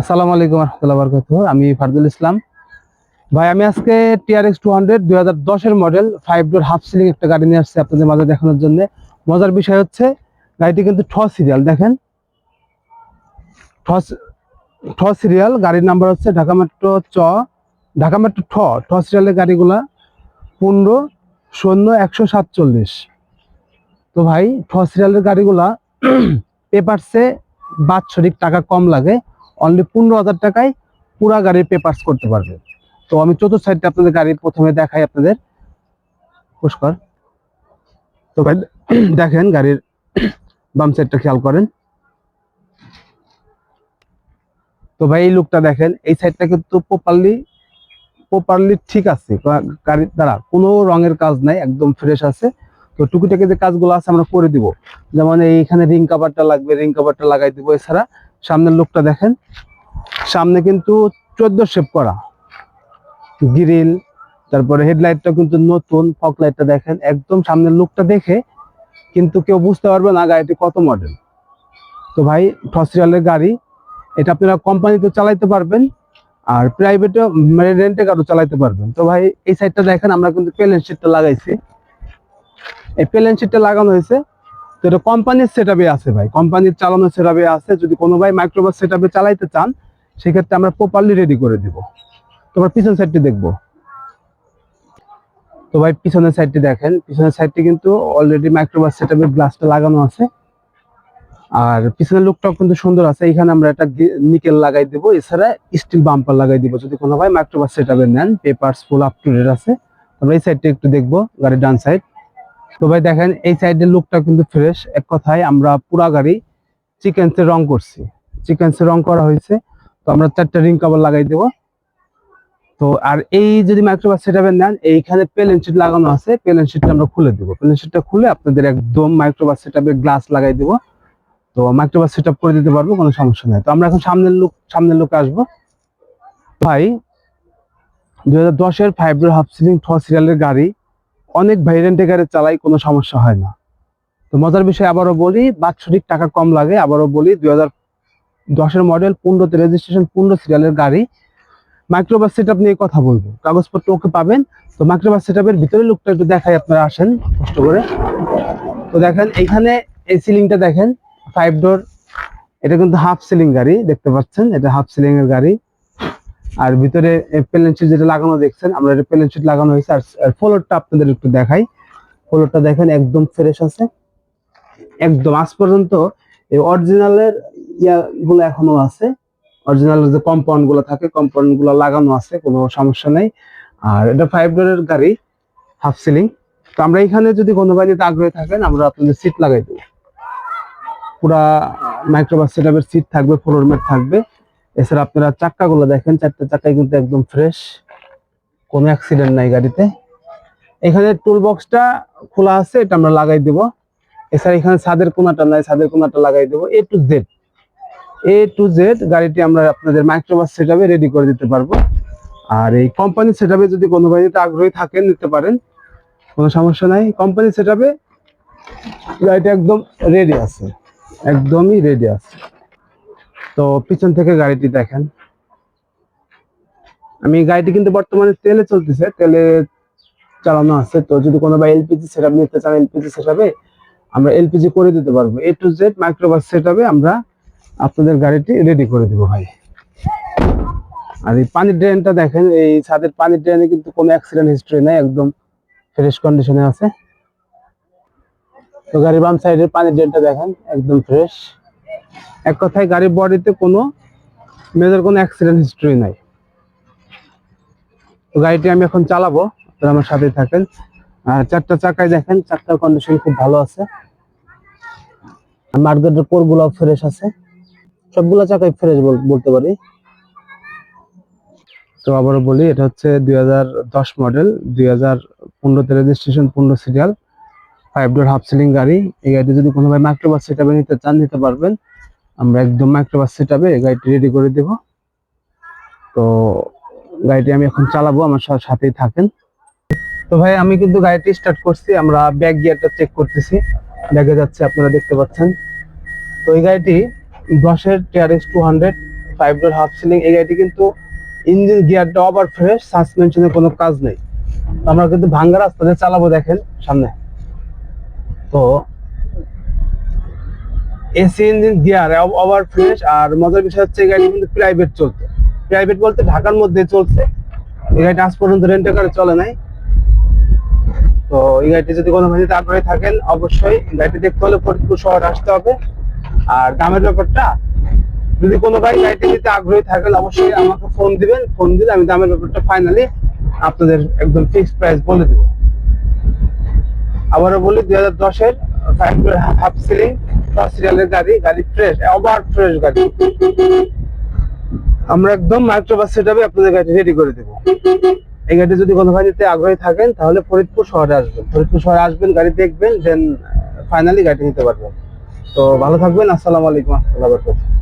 আসসালামু আলাইকুম রহমতুল্লাহ বরকাত আমি ফারদুল ইসলাম। ভাই, আমি আজকে টিআরএক্স টু হান্ড্রেড দুই হাজার দশের model five door half ceiling একটা গাড়ি নিয়ে আসছে আপনাদের মাঝে দেখানোর জন্য। মজার বিষয় হচ্ছে, গাড়িটি কিন্তু ঠ সিরিয়াল, দেখেন। ঠ সিরিয়াল, গাড়ির নাম্বার হচ্ছে ঢাকা মেট্রো চ, ঢাকা মেট্রো ঠ। ঠ সিরিয়ালের গাড়িগুলা পনেরো, শূন্য, একশো সাতচল্লিশ। তো ভাই ঠ সিরিয়ালের গাড়িগুলা পেপারসে বাৎসরিক টাকা কম লাগে। অনলি পনেরো হাজার টাকায় পুরা গাড়ির পেপার্স করতে পারবে। তো আমি চতুর্থ সাইডটা আপনাদের গাড়ি প্রথমে দেখাই আপনাদের। পুষ্কর তো ভাই, দেখেন গাড়ির বাম সাইডটা খেয়াল করেন। তো ভাই, এই লুকটা দেখেন, এই সাইডটা কিন্তু প্রপারলি প্রপারলি ঠিক আছে। গাড়ির দ্বারা কোনো রঙের কাজ নাই, একদম ফ্রেশ আছে। তো টুকিটাকি যে কাজগুলো আছে আমরা করে দিব। যেমন এইখানে রিং কাভারটা লাগবে রিং কাভারটা লাগাই দিব এছাড়া। সামনের লুকটা দেখেন। সামনে কিন্তু চোদ্দ শেপ করা। গ্রিল তারপরে হেডলাইটটা কিন্তু নতুন ফক লাইটটা দেখেন। একদম সামনের লুকটা দেখে কিন্তু কেউ বুঝতে পারবে না গাড়িটি কত মডেল তো ভাই ফসরিয়ালের গাড়ি, এটা আপনারা কোম্পানিতে চালাইতে পারবেন আর প্রাইভেটে মানে রেন্টে কারও চালাইতে পারবেন। তো ভাই, এই সাইডটা দেখেন, আমরা কিন্তু প্লেন শিটটা লাগাইছি। এই প্লেন শিটটা লাগানো হয়েছে। তো এটা কোম্পানির সেট আছে ভাই। কোম্পানির চালানো সেট আছে। যদি কোনো ভাই মাইক্রোবাস সেট চালাইতে চান, সেক্ষেত্রে আমরা প্রপারলি রেডি করে দিব। তোমার পিছন সাইডটি দেখব। তো ভাই পিছনের সাইডটি দেখেন। পিছনের সাইডটি কিন্তু অলরেডি মাইক্রোবাস সেট গ্লাসটা লাগানো আছে। আর পিছনের লুকটাও কিন্তু সুন্দর আছে। এখানে আমরা একটা নিকেল লাগাই দিব। এছাড়া স্টিল বাম্পার লাগাই দিব। যদি কোনো ভাই মাইক্রোবাস সেট নেন papers full up to date আছে আমরা এই সাইডটা একটু দেখব, গাড়ির ডান সাইড তো ভাই দেখেন, এই সাইডের লুকটা কিন্তু ফ্রেশ এক কথায় আমরা পুরা গাড়ি চিকেন্সের রং করছি। চিকেন্সের রং করা হয়েছে। তো আমরা চারটা রিং কভার লাগাই দেবো। তো আর এই যদি মাইক্রোবাস সেটাবেন নেন, এইখানে প্লেন শিট লাগানো আছে। প্লেন শিটটা আমরা খুলে দিব। প্লেন শিটটা খুলে আপনাদের একদম মাইক্রোবাস সেটাপের গ্লাস লাগাই দিব। তো মাইক্রোবাস সেটআপ করে দিতে পারব, কোনো সমস্যা নাই। তো আমরা এখন সামনের লুক সামনের লুকে আসব। ভাই, দুই হাজার দশের ফাইভ হাফ সিলিং ঠ সিরিয়ালের গাড়ি। অনেক ভ্যারিয়েন্টের গাড়ি চালাই, কোনো সমস্যা হয় না। তো মজার বিষয় আবারও বলি, বাৎসরিক টাকা কম লাগে, আবারও বলি, দুই হাজার দশের মডেল পনেরোতে রেজিস্ট্রেশন পনেরো সিরিয়ালের গাড়ি। মাইক্রোবাস সেট নিয়ে কথা বলব। কাগজপত্র ওকে পাবেন। তো মাইক্রোবাস সেট ভিতরে লুকটা একটু দেখাই আপনারা, আসেন, কষ্ট করে। তো দেখেন, এইখানে এই সিলিংটা দেখেন ফাইভ ডোর এটা কিন্তু হাফ সিলিং গাড়ি, দেখতে পাচ্ছেন? এটা হাফ সিলিং এর গাড়ি। আর ভিতরে প্লেন শিট যেটা লাগানো দেখছেন, আমরা এটা প্লেন শিট লাগানো হয়েছে। আর ফ্লোরটা আপনাদের একটু দেখাই। ফ্লোরটা দেখেন, একদম ফ্রেশ আছে। একদম, আজ পর্যন্ত এই অরিজিনালের ইয়া গুলো এখনও আছে। অরিজিনাল যে কম্পাউন্ডগুলো থাকে কম্পাউন্ডগুলো লাগানো আছে, কোনো সমস্যা নেই। আর এটা ফাইভ ডোরের গাড়ি হাফ সিলিং তো আমরা এখানে যদি কোনো ভাই বাড়িতে আগ্রহী থাকেন, আমরা আপনাদের সিট লাগাই দেবো। পুরা মাইক্রোবাস সেটআপের সিট থাকবে ফ্লোর ম্যাট থাকবে। এছাড়া আপনারা চাক্কাগুলো দেখেন, চারটে চাক্কাই কিন্তু একদম ফ্রেশ কোনো অ্যাক্সিডেন্ট নাই গাড়িতে। এখানে টুল বক্সটা খোলা আছে, এটা আমরা লাগাই দেব। এছাড়া এখানে ছাদের কোনাটা নাই, ছাদের কোনাটা লাগাই দেবো। A to Z A to Z গাড়িটি আমরা আপনাদের মাইক্রোবাস সেটআপে রেডি করে দিতে পারব। আর এই কোম্পানি সেটআপে যদি কোনো বাড়িতে আগ্রহী থাকেন, নিতে পারেন। কোনো সমস্যা নাই। কোম্পানি সেটআপে গাড়িটা একদম রেডি আছে। একদমই রেডি আছে। তো পিছন থেকে গাড়িটি দেখেন। আমি গাড়িটি কিন্তু বর্তমানে তেলে চলতেছে, তেলে চালানো আছে। তো যদি কোনো ভাই এলপিজি সেটআপ নিতে চান, এলপিজি সেটআপে আমরা এলপিজি করে দিতে পারব। এ টু জেড মাইক্রোবাস সেটআপে আমরা আপনাদের গাড়িটি রেডি করে দিব ভাই। আর এই পানির ড্রেনটা দেখেন, এই ছাদের পানির ড্রেনে কিন্তু কোনো অ্যাক্সিডেন্ট হিস্ট্রি নাই, একদম ফ্রেশ কন্ডিশনে আছে। তো গাড়ির বাম সাইডের পানির ড্রেনটা দেখেন, একদম ফ্রেশ এক কথায় গাড়ির বডিতে কোনো মেজর কোনো অ্যাক্সিডেন্ট হিস্ট্রি নাই। তো গাড়িটি আমি এখন চালাবো, আপনারা আমার সাথে থাকেন। আর চারটা চাকায় দেখেন, চারটার কন্ডিশন খুব ভালো আছে। মার্কেটের কোরগুলো ফ্রেশ আছে। সবগুলো চাকাই ফ্রেশ বলতে পারি। তো আবারও বলি, এটা হচ্ছে দুই হাজার দশ মডেল দুই হাজার পনেরোতে রেজিস্ট্রেশন পনেরো serial five door half ceiling গাড়ি। এই গাড়িটি যদি কোনোভাবে মাইক্রোবাস সেটাবে নিতে চান, নিতে পারবেন। আমরা একদম মাইক্রোবাস এই গাড়িটি রেডি করে দেব। তো গাড়িটি আমি এখন চালাবো, আমার সাথেই থাকেন। তো ভাই, আমি কিন্তু গাড়িটি স্টার্ট করছি, আমরা ব্যাক গিয়ারটা চেক করতেছি। ব্যাগে যাচ্ছে, আপনারা দেখতে পাচ্ছেন। তো এই গাড়িটি দশের TRX two hundred five door half ceiling এই গাড়িটি কিন্তু ইঞ্জিন গিয়ারটা ওভার ফ্রেশ সাসপেনশনের কোনো কাজ নেই। আমরা কিন্তু ভাঙ্গা রাস্তাতে চালাবো, দেখেন, সামনে। তো AC engine gear over fresh আর মজার বিষয় হচ্ছে গাড়ি কিন্তু প্রাইভেট চলছে। প্রাইভেট বলতে ঢাকার মধ্যে চলছে। এই গাড়িটা আজ পর্যন্ত রেন্টে কারে চলে নাই। তো এই গাড়িটি যদি কোনো ভাইতে আগ্রহী থাকেন, অবশ্যই গাড়িটি দেখতে হলে ফরিদপুর শহরে আসতে হবে। আর দামের ব্যাপারটা, যদি কোনো ভাই গাড়িটি নিতে আগ্রহী থাকেন, অবশ্যই আমাকে ফোন দিবেন। ফোন দিলে আমি দামের ব্যাপারটা ফাইনালি আপনাদের একদম ফিক্সড প্রাইস বলে দেবো। আবারও বলি, দুই হাজার দশের ফাইভ হাফ সিলিং সিরিয়ালের গাড়ি গাড়ি ফ্রেশ ওভার ফ্রেশ গাড়ি। আমরা একদম মাইক্রোবাস সেটআপে আপনাদের গাড়ি রেডি করে দেবো। এই গাড়ি যদি কোনো ভাই নিতে আগ্রহী থাকেন, তাহলে ফরিদপুর শহরে আসবেন। ফরিদপুর শহরে আসবেন, গাড়ি দেখবেন দেন ফাইনালি গাড়ি নিতে পারবেন। তো ভালো থাকবেন, আসসালামু আলাইকুম রহমতুল্লাহ